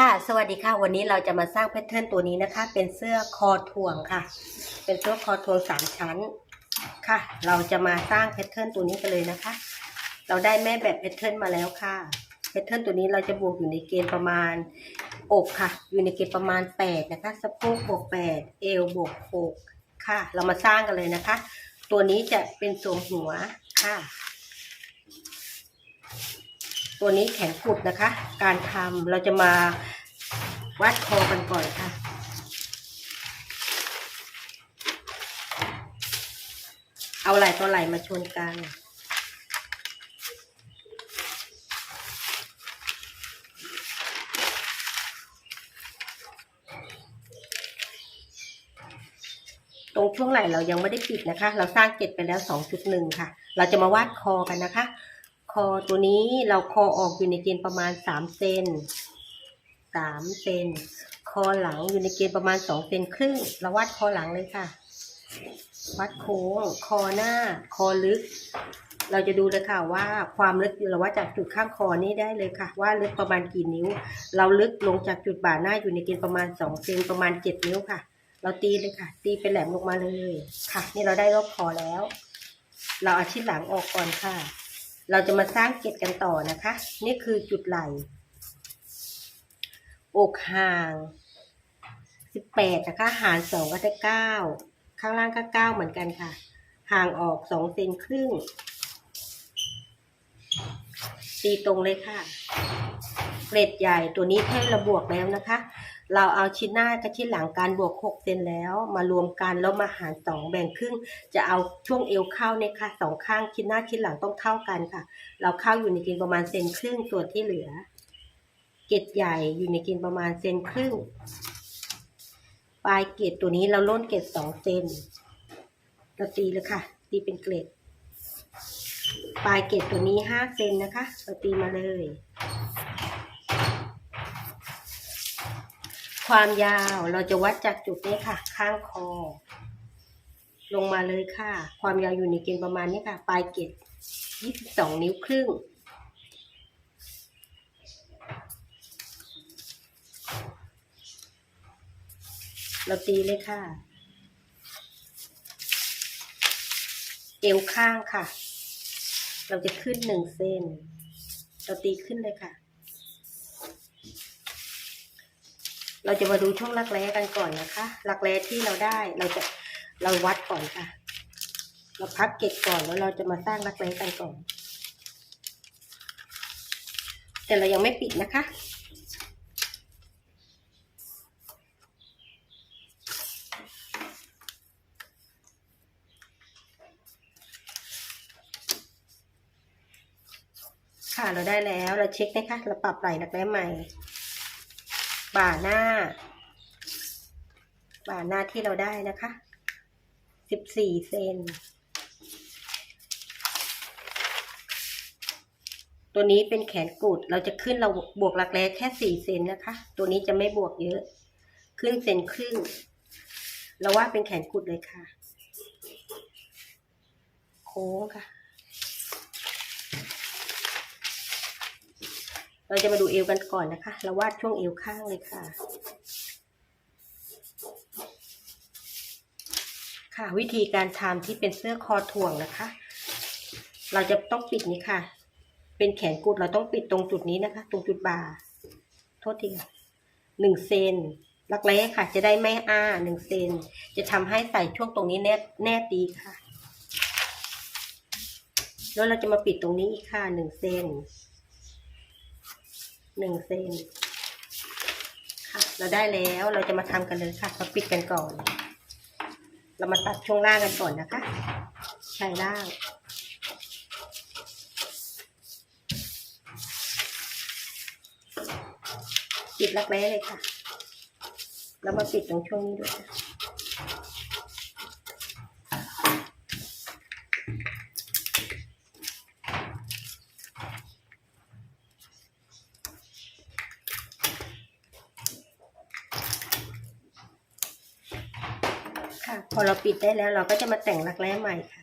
ค่ะ สวัสดีค่ะ วันนี้เราจะมาสร้างแพทเทิร์นตัวนี้นะคะ เป็นเสื้อคอถ่วงค่ะ เป็นเสื้อคอถ่วงสามชั้นค่ะ เราจะมาสร้างแพทเทิร์นตัวนี้กันเลยนะคะ เราได้แม่แบบแพทเทิร์นมาแล้วค่ะ แพทเทิร์นตัวนี้เราจะบวกอยู่ในเกณฑ์ประมาณอกค่ะ อยู่ในเกณฑ์ประมาณแปดนะคะ สะโพกบวกแปดเอวบวกหกค่ะ เรามาสร้างกันเลยนะคะ ตัวนี้จะเป็นทรงหัวค่ะ ตัวนี้แขนกุดนะคะ การทำเราจะมาวัดคอกันก่อนค่ะ เอาไหล่ต่อไหล่มาชนกันตรงช่วงไหล่เรายังไม่ได้ปิดนะคะ เราสร้างเกตไปแล้ว 2.1 ค่ะ เราจะมาวาดคอกันนะคะ คอตัวนี้เราคอออกอยู่ในเกณฑ์ประมาณ3เซน3เซนคอหลังอยู่ในเกณฑ์ประมาณ2เซนครึ่งเราวาดคอหลังเลยค่ะ วัดโค้งคอหน้า คอลึก เราจะดูเลยค่ะว่าความลึกเราวัดจากจุดข้างคอนี้ได้เลยค่ะ ว่าลึกประมาณกี่นิ้ว เราลึกลงจากจุดบ่าหน้าอยู่ในเกณฑ์ประมาณ2เซนประมาณ7นิ้วค่ะ เราตีเลยค่ะ ตีเป็นแหลมลงมาเลยค่ะ นี่เราได้รอบคอแล้ว เราเอาชิ้นหลังออกก่อนค่ะ เราจะมาสร้างเกล็ดกันต่อนะคะ นี่คือจุดไหล่อกห่างสิบแปดนะคะหารสองก็ได้เก้าข้างล่างก็เก้าเหมือนกันค่ะ ห่างออกสองเซนครึ่ง ตีตรงเลยค่ะ เกล็ดใหญ่ตัวนี้แค่ราบวกแล้วนะคะ เราเอาชิ้นหน้ากับชิ้นหลังการบวกหกเซนแล้ว มารวมกันแล้วมาหารสองแบ่งครึ่ง จะเอาช่วงเอวเข้าเนี่ยค่ะสองข้างชิ้นหน้าชิ้นหลังต้องเท่ากันค่ะ เราเข้าอยู่ในเกณฑ์ประมาณเซนครึ่งส่วนที่เหลือ เกล็ดใหญ่อยู่ในเกณฑ์ประมาณเซนครึ่ง ปลายเกล็ดตัวนี้เราล้นเกล็ดสองเซนเราตีเลยค่ะ ตีเป็นเกล็ด ปลายเกล็ดตัวนี้ห้าเซนนะคะ เราตีมาเลย ความยาวเราจะวัดจากจุดนี้ค่ะ ข้างคอ ลงมาเลยค่ะ ความยาวอยู่ในเกณฑ์ประมาณนี้ค่ะ ปลายเกล็ด22นิ้วครึ่ง เราตีเลยค่ะ เอวข้างค่ะ เราจะขึ้นหนึ่งเซนเราตีขึ้นเลยค่ะ เราจะมาดูช่วงรักแร้กันก่อนนะคะรักแร้ที่เราได้เราจะเราวัดก่อนค่ะ เราพับเก็บก่อนแล้วเราจะมาสร้างรักแร้กันก่อน แต่เรายังไม่ปิดนะคะค่ะเราได้แล้วเราเช็คนะคะเราปรับไหล่รักแร้ใหม่ บ่าหน้า บ่าหน้าที่เราได้นะคะสิบสี่เซนตัวนี้เป็นแขนกุด เราจะขึ้นเราบวกหลักแร้แค่สี่เซนนะคะ ตัวนี้จะไม่บวกเยอะ ขึ้นเซนครึ่ง เราว่าเป็นแขนกุดเลยค่ะ โค้งค่ะ เราจะมาดูเอวกันก่อนนะคะ เราวาดช่วงเอวข้างเลยค่ะ ค่ะวิธีการทำที่เป็นเสื้อคอถ่วงนะคะ เราจะต้องปิดนี้ค่ะ เป็นแขนกุดเราต้องปิดตรงจุดนี้นะคะ ตรงจุดบ่าโทษทีค่ะหนึ่งเซนรักแร้ค่ะ จะได้ไม่อ้าหนึ่งเซนจะทำให้ใส่ช่วงตรงนี้แนบแนบดีค่ะ แล้วเราจะมาปิดตรงนี้อีกค่ะหนึ่งเซน หนึ่งเซนค่ะ เราได้แล้วเราจะมาทำกันเลยค่ะมาปิดกันก่อน เรามาตัดช่วงล่างกันก่อนนะคะชายล่างปิดรักแร้เลยค่ะ แล้วมาปิดตรงช่วงนี้ด้วยค่ะค่ะ พอเราปิดได้แล้วเราก็จะมาแต่งรักแร้ใหม่ค่ะ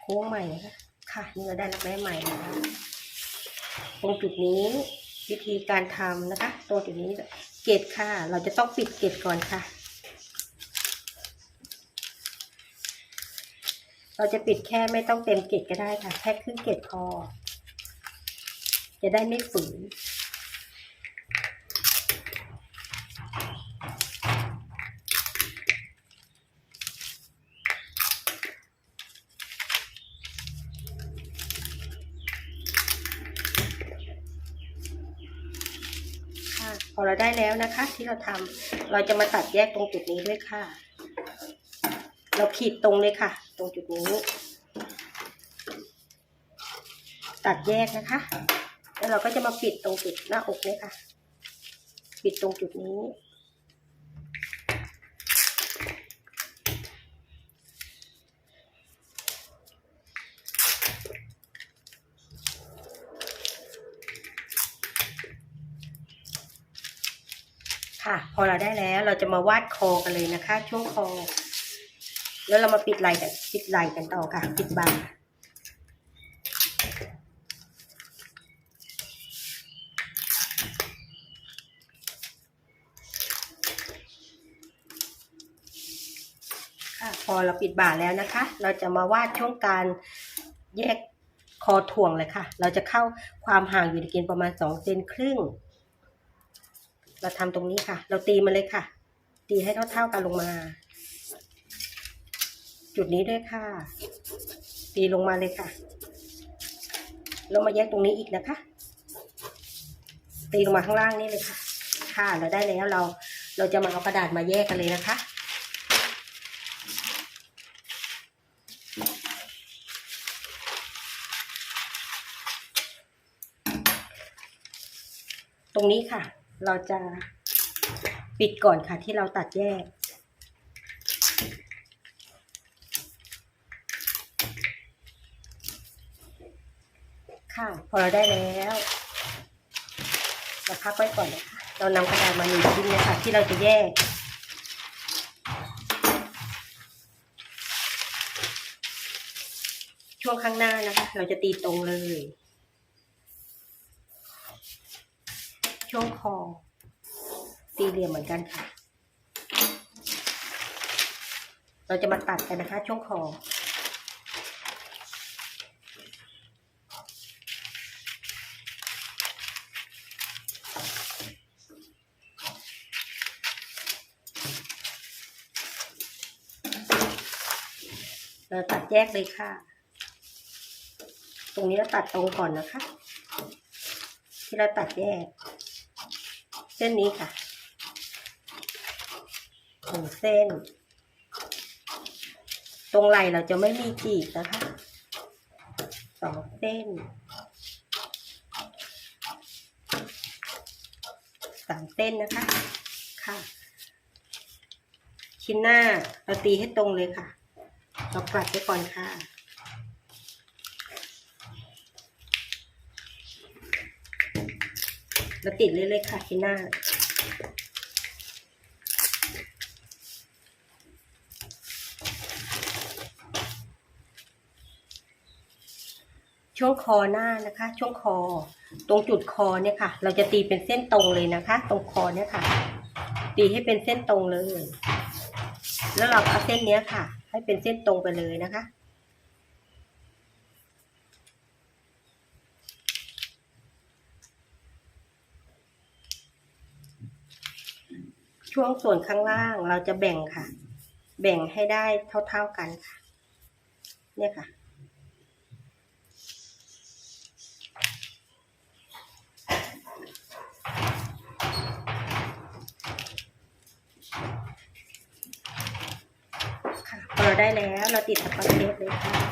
โค้งใหม่คะค่ะนี่เราได้รักแร้ใหม่แล้วตรงจุดนี้วิธีการทำนะคะตัวจุดนี้เกตค่ะ เราจะต้องปิดเกตก่อนค่ะ เราจะปิดแค่ไม่ต้องเต็มเกตก็ได้ค่ะ แค่ครึ่งเกตพอจะได้ไม่ฝืน ค่ะพอเราได้ แล้วนะคะ ที่เราทำเราจะมาตัดแยกตรงจุดนี้ด้วยค่ะ เราขีดตรงเลยค่ะ ตรงจุดนี้ ตัดแยกนะคะ แล้วเราก็จะมาปิดตรงจุดหน้าอกเนี่ยค่ะ ปิดตรงจุดนี้ อเราได้แล้ว เราจะมาวาดคอกันเลยนะคะ ช่วงคอ แล้วเรามาปิดไหล่กันปิดไหล่กันต่อค่ะ ปิดบ่าค่ะพอเราปิดบ่าแล้วนะคะ เราจะมาวาดช่วงการแยกคอถ่วงเลยค่ะ เราจะเข้าความห่างอยู่ในเกณฑ์ประมาณสองเซนครึ่ง เราทำตรงนี้ค่ะ เราตีมันเลยค่ะ ตีให้เท่าๆกันลงมา จุดนี้ด้วยค่ะ ตีลงมาเลยค่ะแล้วมาแยกตรงนี้อีกนะคะ ตีลงมาข้างล่างนี่เลยค่ะ ค่ะเราได้แล้วเรา เราจะมาเอากระดาษมาแยกกันเลยนะคะตรงนี้ค่ะ เราจะปิดก่อนค่ะที่เราตัดแยก ค่ะ พอเราได้แล้วเราพักไว้ก่อนนะคะเรานำกระดาษมาหนึ่งชิ้นเลยค่ะที่เราจะแยกช่วงข้างหน้านะคะ เราจะตีตรงเลย ช่วงคอสี่เหลี่ยมเหมือนกันค่ะ เราจะมาตัดกันนะคะ ช่วงคอเราตัดแยกเลยค่ะ ตรงนี้เราตัดตรงก่อนนะคะ ที่เราตัดแยก เส้นนี้ค่ะหนึ่งเส้น ตรงไหล่เราจะไม่มีจีบนะคะสองเส้นสามเส้นนะคะค่ะ ชิ้นหน้าเราตีให้ตรงเลยค่ะ เรากลัดไว้ก่อนค่ะ เราติดเรื่อยๆค่ะชิ้นหน้า ช่วงคอหน้านะคะ ช่วงคอ ตรงจุดคอเนี่ยค่ะ เราจะตีเป็นเส้นตรงเลยนะคะ ตรงคอเนี่ยค่ะ ตีให้เป็นเส้นตรงเลย แล้วเราเอาเส้นเนี้ยค่ะ ให้เป็นเส้นตรงไปเลยนะคะ ช่วงส่วนข้างล่างเราจะแบ่งค่ะ แบ่งให้ได้เท่าๆกันค่ะ เนี่ยค่ะ ค่ะพอเราได้แล้วเราติดสกอตเทปเลยค่ะ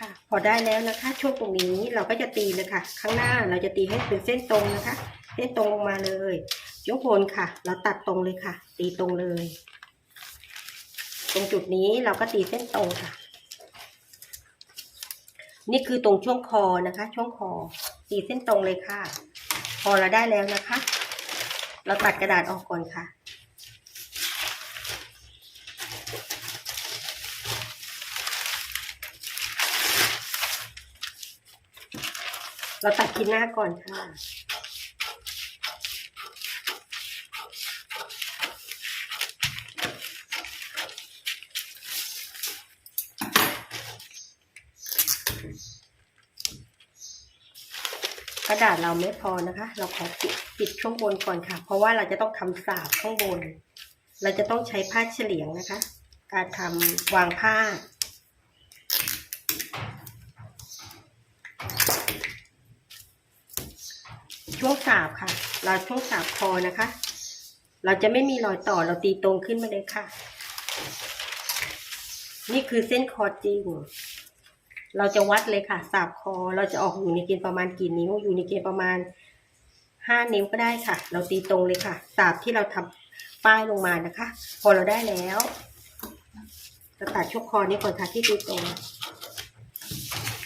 ค พอได้แล้วนะคะ ช่วงตรงนี้เราก็จะตีเลยค่ะข้างหน้าเราจะตีให้เป็นเส้นตรงนะคะ เส้นตรงลงมาเลย ยกบนค่ะ เราตัดตรงเลยค่ะ ตีตรงเลย ตรงจุดนี้เราก็ตีเส้นตรงค่ะ นี่คือตรงช่วงคอนะคะ ช่วงคอ ตีเส้นตรงเลยค่ะ พอเราได้แล้วนะคะ เราตัดกระดาษออกก่อนค่ะ เราตัดชิ้นหน้าก่อนค่ะกระดาษเราไม่พอนะคะ เราขอปิดปิดช่วงบนก่อนค่ะ เพราะว่าเราจะต้องทำสาบข้างบน เราจะต้องใช้ผ้าเฉลียงนะคะ การทำวางผ้า ช่วงสาบค่ะ เราช่วงสาบคอนะคะ เราจะไม่มีรอยต่อเราตีตรงขึ้นมาเลยค่ะ นี่คือเส้นคอจริง เราจะวัดเลยค่ะ สาบคอเราจะออกอยู่ในเกณฑ์ประมาณกี่นิ้ว อยู่ในเกณฑ์ประมาณห้านิ้วก็ได้ค่ะ เราตีตรงเลยค่ะ สาบที่เราทำป้ายลงมานะคะ พอเราได้แล้วเราตัดช่วงคอนี้ก่อนค่ะที่ตีตรง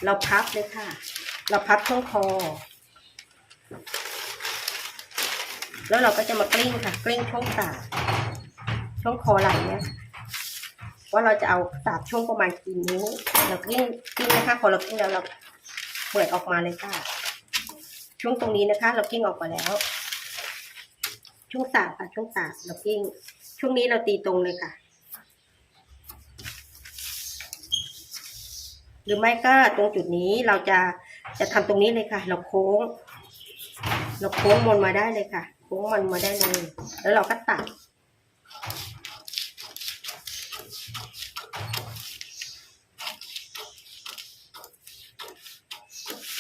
เราพับเลยค่ะ เราพับช่วงคอ แล้วเราก็จะมากลิ้งค่ะ กลิ้งช่วงสาช่วงคอไหล่เนี่ยว่าเราจะเอาสาบช่วงประมาณกี่นิ้วเรากลิ้งกลิ้งนะคะพอเรากลิ้งแล้วเราเปิดออกมาเลยค่ะ ช่วงตรงนี้นะคะ เรากลิ้งออกมาแล้ว ช่วงสาบค่ะช่วงสาบเรากลิ้ง ช่วงนี้เราตีตรงเลยค่ะ หรือไม่ก็ตรงจุดนี้เราจะจะทำตรงนี้เลยค่ะ เราโค้ง เราโค้งมนมาได้เลยค่ะ โค้งมันมาได้เลย แล้วเราก็ตัด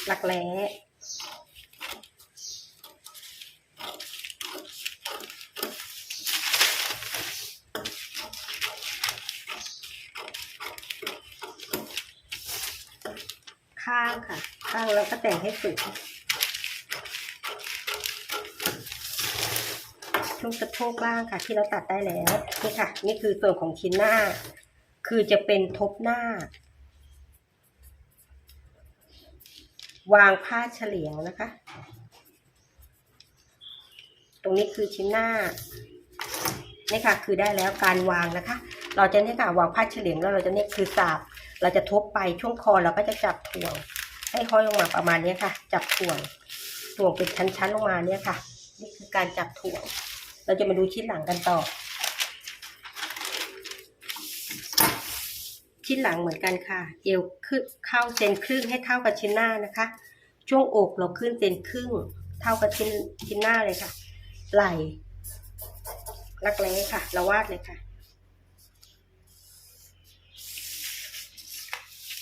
หลักแร้ข้างค่ะ ข้างเราก็แต่งให้สุด ช่วงสะโพกล่างค่ะ ที่เราตัดได้แล้วนี่ค่ะ นี่คือส่วนของชิ้นหน้า คือจะเป็นทบหน้า วางผ้าเฉลียงนะคะ ตรงนี้คือชิ้นหน้านี่ค่ะ คือได้แล้วการวางนะคะ เราจะนี่ค่ะวางผ้าเฉลียงแล้วเราจะนี่คือสาบเราจะทบไปช่วงคอเราก็จะจับถ่วง ให้ห้อยลงมาประมาณนี้ค่ะ จับถ่วงถ่วงเป็นชั้นๆลงมาเนี่ยค่ะ นี่คือการจับถ่วง เราจะมาดูชิ้นหลังกันต่อ ชิ้นหลังเหมือนกันค่ะ เอวขึ้นเข้าเซนครึ่งให้เท่ากับชิ้นหน้านะคะ ช่วงอกเราขึ้นเซนครึ่ง เท่ากับชิ้นชิ้นหน้าเลยค่ะ ไหล่รักแร้ค่ะเราวาดเลยค่ะ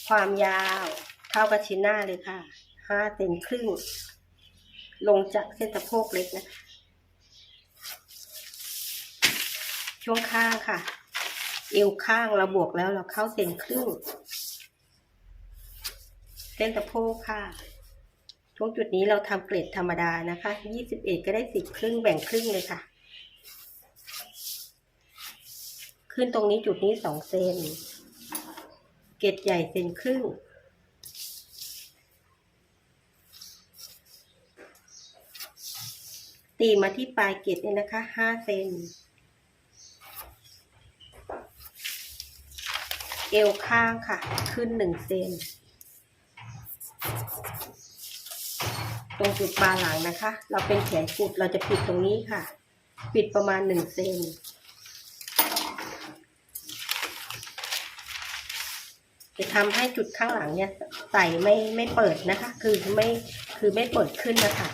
ความยาวเท่ากับชิ้นหน้าเลยค่ะห้าเซนครึ่ง ลงจากเส้นสะโพกเล็กนะคะ ช่วงข้างค่ะ เอวข้างเราบวกแล้วเราเข้าเซนครึ่ง เส้นสะโพกค่ะตรงจุดนี้เราทำเกรดธรรมดานะคะ21ก็ได้10ครึ่งแบ่งครึ่งเลยค่ะ ขึ้นตรงนี้จุดนี้2เซน เกรดใหญ่เซนครึ่งตีมาที่ปลายเกรดเนี่ยนะคะ5เซน เอวข้างค่ะ ขึ้น1เซนตรงจุดปลาหลังนะคะ เราเป็นแขนกุดเราจะปิดตรงนี้ค่ะ ปิดประมาณหนึ่งเซนจะทำให้จุดข้างหลังเนี่ยใส่ไม่ไม่เปิดนะคะ คือไม่คือไม่เปิดขึ้นนะคะ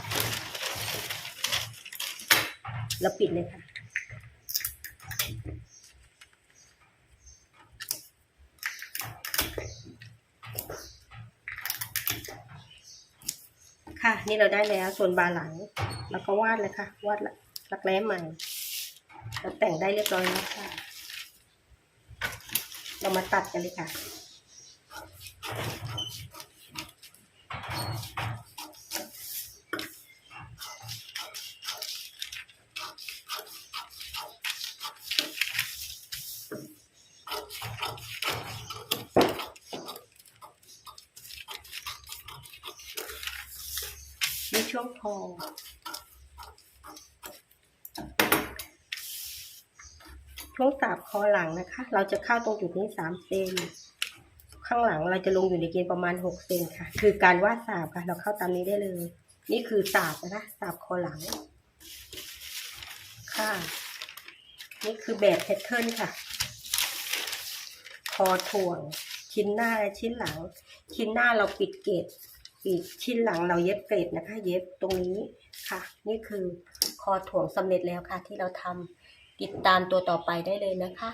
เราปิดเลยค่ะ นี่เราได้แล้วส่วนบาหลัง แล้วก็วาดเลยค่ะ วาดรักแร้ใหม่เราแต่งได้เรียบร้อยแล้วค่ะ เรามาตัดกันเลยค่ะ ที่ช่วงคองสาบคอหลังนะคะ เราจะเข้าตรงจุดนี้สามเซน ข้างหลังเราจะลงอยู่ในเกณฑ์ประมาณหกเซนค่ะ คือการวาดสาบค่ะ เราเข้าตามนี้ได้เลย นี่คือสาบนะคะ สาบคอหลัง ค่ะ นี่คือแบบแพทเทิร์นค่ะ คอถ่วง ชิ้นหน้าและชิ้นหลัง ชิ้นหน้าเราปิดเกต อีกชิ้นหลังเราเย็บเกรดนะคะ เย็บตรงนี้ค่ะ นี่คือคอถ่วงสำเร็จแล้วค่ะ ที่เราทำติดตามตัวต่อไปได้เลยนะคะ